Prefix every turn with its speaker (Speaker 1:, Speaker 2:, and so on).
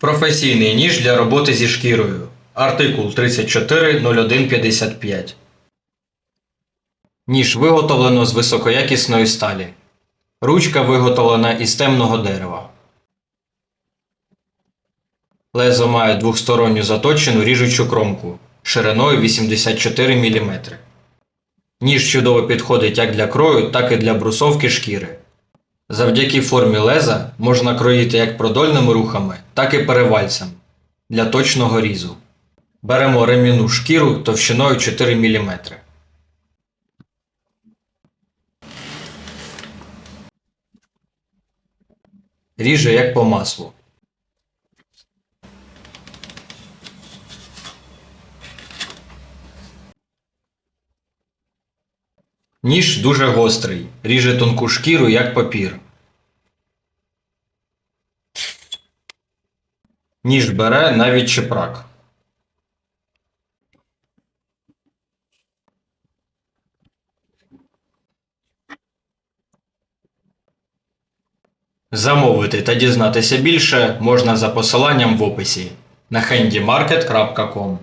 Speaker 1: Професійний ніж для роботи зі шкірою. Артикул 340155. Ніж виготовлено з високоякісної сталі. Ручка виготовлена із темного дерева. Лезо має двохсторонню заточену ріжучу кромку шириною 84 мм. Ніж чудово підходить як для крою, так і для брусовки шкіри. Завдяки формі леза можна кроїти як продольними рухами, так і перевальцем для точного різу. Беремо ремінну шкіру товщиною 4 мм. Ріже як по маслу. Ніж дуже гострий, ріже тонку шкіру як папір. Ніж бере навіть чепрак. Замовити та дізнатися більше можна за посиланням в описі на handymarket.com